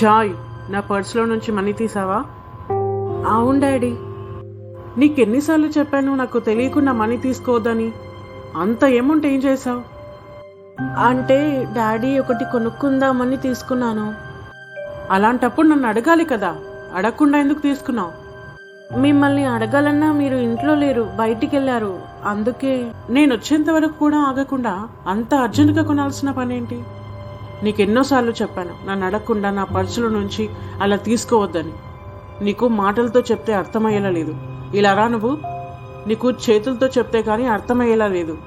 Joy నా పర్స్లో నుంచి money తీసావా? అవును డాడీ. నీకెన్నిసార్లు చెప్పాను నాకు తెలియకుండా మనీ తీసుకోవద్దని. అంత అమౌంట్ ఏం చేసావు అంటే డాడీ ఒకటి కొనుక్కుందామని తీసుకున్నాను. అలాంటప్పుడు నన్ను అడగాలి కదా. అడగకుండా ఎందుకు తీసుకున్నావు? మిమ్మల్ని అడగాలన్నా మీరు ఇంట్లో లేరు బయటికి వెళ్ళారు అందుకే. నేను వచ్చేంత వరకు కూడా ఆగకుండా అంత అర్జెంటుగా కొనాల్సిన పనేంటి? నీకు ఎన్నోసార్లు చెప్పాను నన్ను అడగకుండా నా పర్సుల నుంచి అలా తీసుకోవద్దని. నీకు మాటలతో చెప్తే అర్థమయ్యేలా లేదు. ఇలా రా నువ్వు. నీకు చేతులతో చెప్తే కానీ అర్థమయ్యేలా లేదు.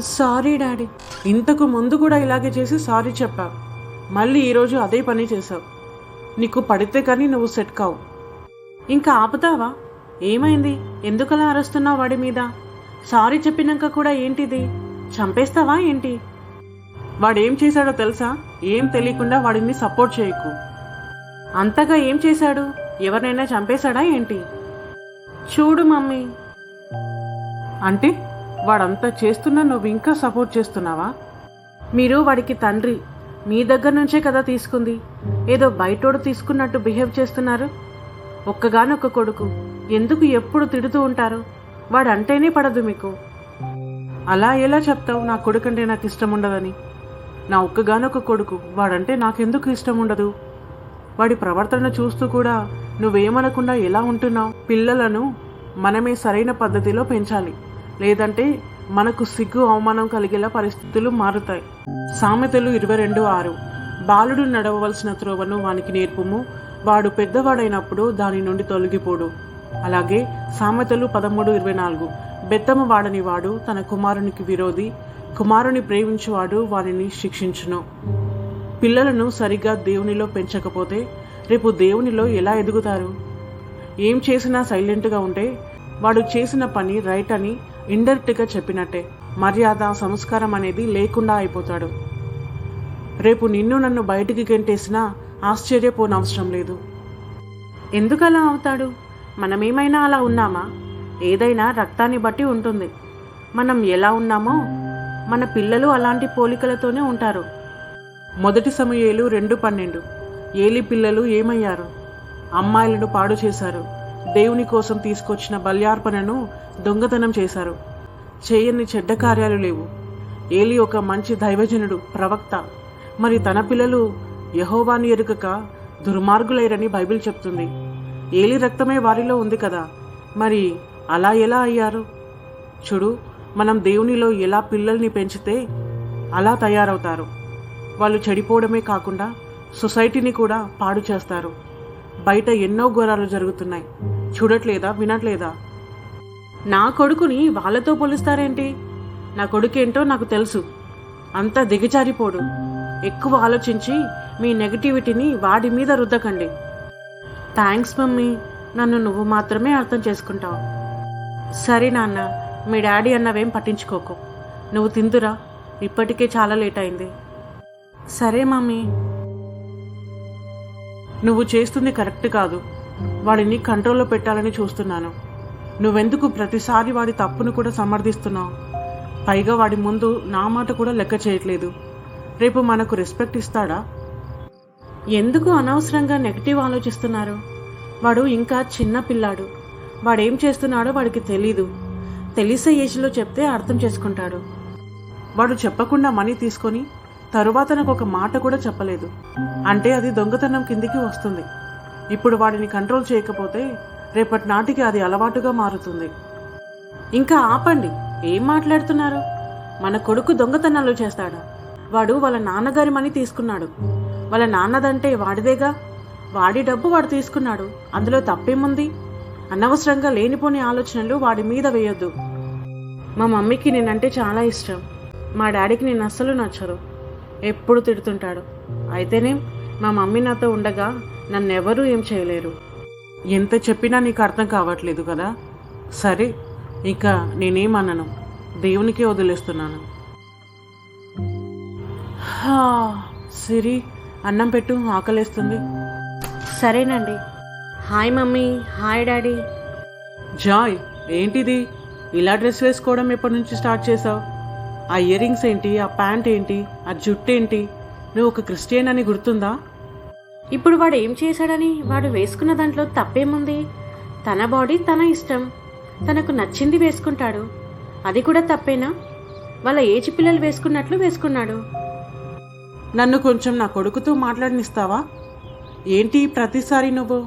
Sorry daddy. ఇంతకు ముందు కూడా ఇలాగే చేసి సారీ చెప్పావు మళ్ళీ ఈరోజు అదే పని చేసావు నీకు పడితే కానీ నువ్వు సెట్ కావు. ఇంకా ఆపుతావా? ఏమైంది? ఎందుకలా అరుస్తున్నావు వాడి మీద? సారీ చెప్పినాక కూడా ఏంటిది? చంపేస్తావా ఏంటి? వాడు ఏం చేశాడో తెలుసా? ఏం తెలియకుండా వాడిని సపోర్ట్ చేయకు. అంతగా ఏం చేశాడు? ఎవరినైనా చంపేశాడా ఏంటి? చూడు మమ్మీ. అంటే వాడంతా చేస్తున్నా నువ్వు ఇంకా సపోర్ట్ చేస్తున్నావా? మీరు వాడికి తండ్రి మీ దగ్గర నుంచే కదా తీసుకుంది. ఏదో బయటోడు తీసుకున్నట్టు బిహేవ్ చేస్తున్నారు. ఒక్కగానొక్క కొడుకు. ఎందుకు ఎప్పుడు తిడుతూ ఉంటారు? వాడంటేనే పడదు మీకు. అలా ఎలా చెప్తావు? నా కొడుకంటే నాకు ఇష్టం ఉండదని నా ఒక్కగానొక్క కొడుకు. వాడంటే నాకెందుకు ఇష్టం ఉండదు? వాడి ప్రవర్తన చూస్తూ కూడా నువ్వేమనకుండా ఎలా ఉంటున్నావు? పిల్లలను మనమే సరైన పద్ధతిలో పెంచాలి. లేదంటే మనకు సిగ్గు అవమానం కలిగేలా పరిస్థితులు మారుతాయి. సామెతలు ఇరవై రెండు ఆరు. బాలుడు నడవవలసిన త్రోవను వానికి నేర్పుము. వాడు పెద్దవాడైనప్పుడు దాని నుండి తొలగిపోడు. అలాగే సామెతలు పదమూడు ఇరవై నాలుగు. బెత్తము వాడని వాడు తన కుమారునికి విరోధి. కుమారుని ప్రేమించువాడు వారిని శిక్షించును. పిల్లలను సరిగ్గా దేవునిలో పెంచకపోతే రేపు దేవునిలో ఎలా ఎదుగుతారు? ఏం చేసినా సైలెంట్గా ఉంటే వాడు చేసిన పని రైట్ అని ఇండైరెక్ట్గా చెప్పినట్టే. మర్యాద సంస్కారం అనేది లేకుండా అయిపోతాడు. రేపు నిన్ను నన్ను బయటికి గెంటేసినా ఆశ్చర్యపోనవసరం లేదు. ఎందుకు అలా అవుతాడు? మనమేమైనా అలా ఉన్నామా? ఏదైనా రక్తాన్ని బట్టి ఉంటుంది. మనం ఎలా ఉన్నామో మన పిల్లలు అలాంటి పోలికలతోనే ఉంటారు. మొదటి సమయాలు రెండు పన్నెండు. ఏలి పిల్లలు ఏమయ్యారు? అమ్మాయిలను పాడు చేశారు. దేవుని కోసం తీసుకొచ్చిన బల్యార్పణను దొంగతనం చేశారు. చేయని చెడ్డ కార్యాలు లేవు. ఏలి ఒక మంచి దైవజనుడు ప్రవక్త. మరి తన పిల్లలు యహోవాని ఎరుగక దుర్మార్గులైరని బైబిల్ చెప్తుంది. ఏలి రక్తమే వారిలో ఉంది కదా. మరి అలా ఎలా అయ్యారు? చూడు మనం దేవునిలో ఎలా పిల్లల్ని పెంచితే అలా తయారవుతారు. వాళ్ళు చెడిపోవడమే కాకుండా సొసైటీని కూడా పాడు చేస్తారు. బయట ఎన్నో ఘోరాలు జరుగుతున్నాయి. చూడట్లేదా? వినట్లేదా? నా కొడుకుని వాళ్ళతో పోలుస్తారేంటి? నా కొడుకేంటో నాకు తెలుసు. అంతా దిగజారిపోడు. ఎక్కువ ఆలోచించి మీ నెగటివిటీని వాడి మీద రుద్దకండి. Thanks mummy. నన్ను నువ్వు మాత్రమే అర్థం చేసుకుంటావు. సరే నాన్న. మీ డాడీ అన్నవేం పట్టించుకోకు. నువ్వు తిందురా. ఇప్పటికే చాలా లేట్ అయింది. సరే మమ్మీ నువ్వు చేస్తుంది కరెక్ట్ కాదు. వాడిని కంట్రోల్లో పెట్టాలని చూస్తున్నాను. నువ్వెందుకు ప్రతిసారి వాడి తప్పును కూడా సమర్థిస్తున్నావు? పైగా వాడి ముందు నా మాట కూడా లెక్క చేయట్లేదు. రేపు మనకు రెస్పెక్ట్ ఇస్తాడా? ఎందుకు అనవసరంగా నెగిటివ్ ఆలోచిస్తున్నారు? వాడు ఇంకా చిన్న పిల్లాడు. వాడేం చేస్తున్నాడో వాడికి తెలీదు. తెలిసే ఏజ్లో చెప్తే అర్థం చేసుకుంటాడు. వాడు చెప్పకుండా మనీ తీసుకొని తరువాత నాకు ఒక మాట కూడా చెప్పలేదు. అంటే అది దొంగతనం కిందికి వస్తుంది. ఇప్పుడు వాడిని కంట్రోల్ చేయకపోతే రేపటి నాటికి అది అలవాటుగా మారుతుంది. ఇంకా ఆపండి. ఏం మాట్లాడుతున్నారు? మన కొడుకు దొంగతనాలు చేస్తాడా? వాడు వాళ్ళ నాన్నగారి మనీ తీసుకున్నాడు. వాళ్ళ నాన్నదంటే వాడిదేగా? వాడి డబ్బు వాడు తీసుకున్నాడు. అందులో తప్పేముంది? అనవసరంగా లేనిపోని ఆలోచనలు వాడి మీద వేయొద్దు. మా మమ్మీకి నేనంటే చాలా ఇష్టం. మా డాడీకి నేను అస్సలు నచ్చరు. ఎప్పుడు తిడుతుంటాడు. అయితేనే మా మమ్మీ నాతో ఉండగా నన్నెవరూ ఏం చేయలేరు. ఎంత చెప్పినా నీకు అర్థం కావట్లేదు కదా? సరే ఇక నేనేమన్నాను దేవునికే వదిలేస్తున్నాను. హా, సిరి అన్నం పెట్టు ఆకలేస్తుంది. సరేనండి. Hi mummy hi daddy. Joy ఏంటిది? ఇలా డ్రెస్ వేసుకోవడం ఎప్పటి నుంచి స్టార్ట్ చేసావు ఆ ఇయర్ రింగ్స్ ఏంటి? ఆ ప్యాంట్ ఏంటి? ఆ జుట్టు ఏంటి? నువ్వు ఒక క్రిస్టియన్ అని గుర్తుందా? ఇప్పుడు వాడు ఏం చేశాడని? వాడు వేసుకున్న దాంట్లో తప్పేముంది? తన బాడీ తన ఇష్టం. తనకు నచ్చింది వేసుకుంటాడు. అది కూడా తప్పేనా? వాళ్ళ ఏజ్ పిల్లలు వేసుకున్నట్లు వేసుకున్నాడు. నన్ను కొంచెం నా కొడుకుతో మాట్లాడనిస్తావా? ఏంటి ప్రతిసారి నువ్వు?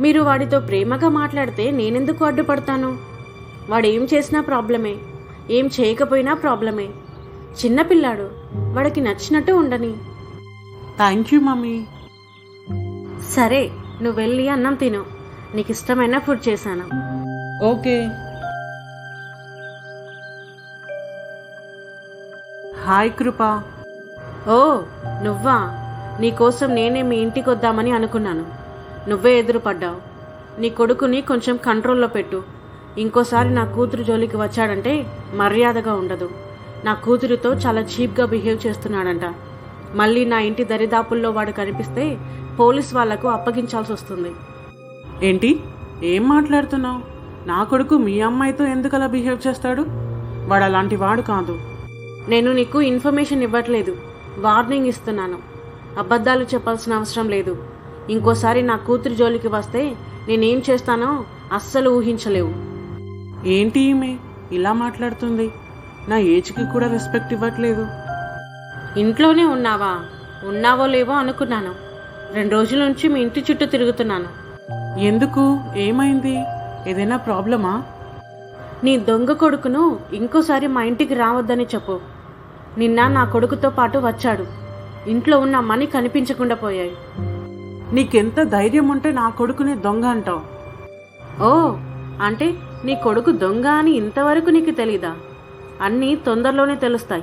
మీరు వాడితో ప్రేమగా మాట్లాడితే నేనెందుకు అడ్డుపడతాను? వాడు ఏం చేసినా ప్రాబ్లమే. ఏం చేయకపోయినా ప్రాబ్లమే. చిన్నపిల్లాడు వాడికి నచ్చినట్టు ఉండని. Thank you mummy. సరే నువ్వు వెళ్ళి అన్నం తిను. నీకు ఇష్టమైన ఫుడ్ చేశాను. ఓకే. హాయ్ కృప. ఓ నువ్వా? నీకోసం నేనే మీ ఇంటికి వద్దామని అనుకున్నాను. నువ్వే ఎదురుపడ్డావు. నీ కొడుకుని కొంచెం కంట్రోల్లో పెట్టు. ఇంకోసారి నా కూతురు జోలికి వచ్చాడంటే మర్యాదగా ఉండదు. నా కూతురితో చాలా చీప్గా బిహేవ్ చేస్తున్నాడంట. మళ్ళీ నా ఇంటి దరిదాపుల్లో వాడు కనిపిస్తే పోలీస్ వాళ్ళకు అప్పగించాల్సి వస్తుంది. ఏంటి? ఏం మాట్లాడుతున్నావు? నా కొడుకు మీ అమ్మాయితో ఎందుకు అలా బిహేవ్ చేస్తాడు? వాడు అలాంటి వాడు కాదు. నేను నీకు ఇన్ఫర్మేషన్ ఇవ్వట్లేదు. వార్నింగ్ ఇస్తున్నాను. అబద్ధాలు చెప్పాల్సిన అవసరం లేదు. ఇంకోసారి నా కూతురు జోలికి వస్తే నేనేం చేస్తానో అస్సలు ఊహించలేవు. ఏంటి ఈమె? ఇలా మాట్లాడుతుంది. నా ఏజ్కి కూడా రెస్పెక్ట్ ఇవ్వట్లేదు. ఇంట్లోనే ఉన్నావా? ఉన్నావో లేవో అనుకున్నాను. రెండు రోజుల నుంచి మీ ఇంటి చుట్టూ తిరుగుతున్నాను. ఎందుకు? ఏమైంది? ఏదైనా ప్రాబ్లమా? నీ దొంగ కొడుకును ఇంకోసారి మా ఇంటికి రావద్దని చెప్పు. నిన్న నా కొడుకుతో పాటు వచ్చాడు. ఇంట్లో ఉన్న మనీ కనిపించకుండా పోయాయి. నీకెంత ధైర్యం ఉంటే నా కొడుకుని దొంగ అంటావు. ఓ అంటే నీ కొడుకు దొంగ అని ఇంతవరకు నీకు తెలీదా? అన్నీ తొందరలోనే తెలుస్తాయి.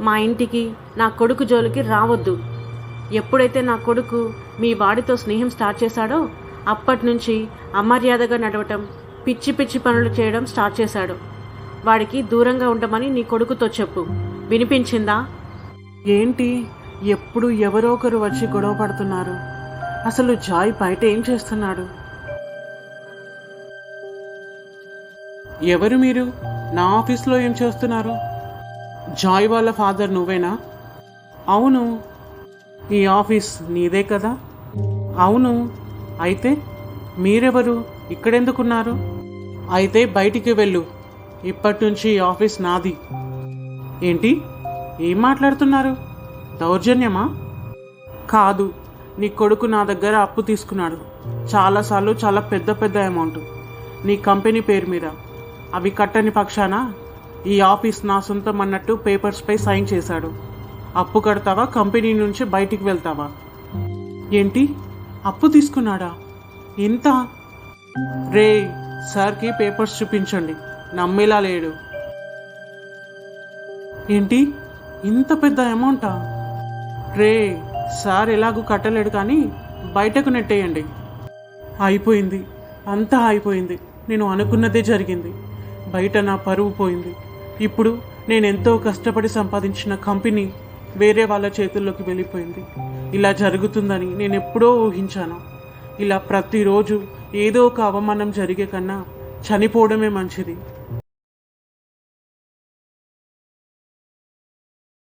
మా ఇంటికి నా కొడుకు జోలికి రావద్దు. ఎప్పుడైతే నా కొడుకు మీ వాడితో స్నేహం స్టార్ట్ చేశాడో అప్పటి నుంచి అమర్యాదగా నడవటం పిచ్చి పిచ్చి పనులు చేయడం స్టార్ట్ చేశాడు. వాడికి దూరంగా ఉండమని నీ కొడుకుతో చెప్పు. వినిపించిందా? ఏంటి? ఎప్పుడు ఎవరో ఒకరు వచ్చి గొడవ పడుతున్నారు. అసలు జాయ్ బయట ఏం చేస్తున్నాడు? ఎవరు మీరు? నా ఆఫీస్లో ఏం చేస్తున్నారు? జాయ్ వాళ్ళ ఫాదర్ నువ్వేనా? అవును. ఈ ఆఫీస్ నీదే కదా? అవును. అయితే మీరెవరు? ఇక్కడెందుకున్నారు? అయితే బయటికి వెళ్ళు. ఇప్పటి నుంచి ఈ ఆఫీస్ నాది. ఏంటి? ఏం మాట్లాడుతున్నారు? దౌర్జన్యమా? కాదు. నీ కొడుకు నా దగ్గర అప్పు తీసుకున్నాడు. చాలాసార్లు చాలా పెద్ద పెద్ద అమౌంట్. నీ కంపెనీ పేరు మీద. అవి కట్టని పక్షాన ఈ ఆఫీస్ నా సొంతం అన్నట్టు పేపర్స్పై సైన్ చేశాడు. అప్పు కడతావా? కంపెనీ నుంచి బయటికి వెళ్తావా? ఏంటి? అప్పు తీసుకున్నాడా? ఎంత రే సార్కి పేపర్స్ చూపించండి. నమ్మేలా లేడు. ఏంటి? ఇంత పెద్ద అమౌంటా? రే సార్ ఎలాగూ కట్టలేడు కానీ బయటకు నెట్టేయండి. అయిపోయింది. అంతా అయిపోయింది. నేను అనుకున్నదే జరిగింది. బయట నా పరువు పోయింది. ఇప్పుడు నేను ఎంతో కష్టపడి సంపాదించిన కంపెనీ వేరే వాళ్ళ చేతుల్లోకి వెళ్ళిపోయింది. ఇలా జరుగుతుందని నేను ఎప్పుడో ఊహించాను. ఇలా ప్రతిరోజు ఏదో ఒక అవమానం జరిగే కన్నా చనిపోవడమే మంచిది.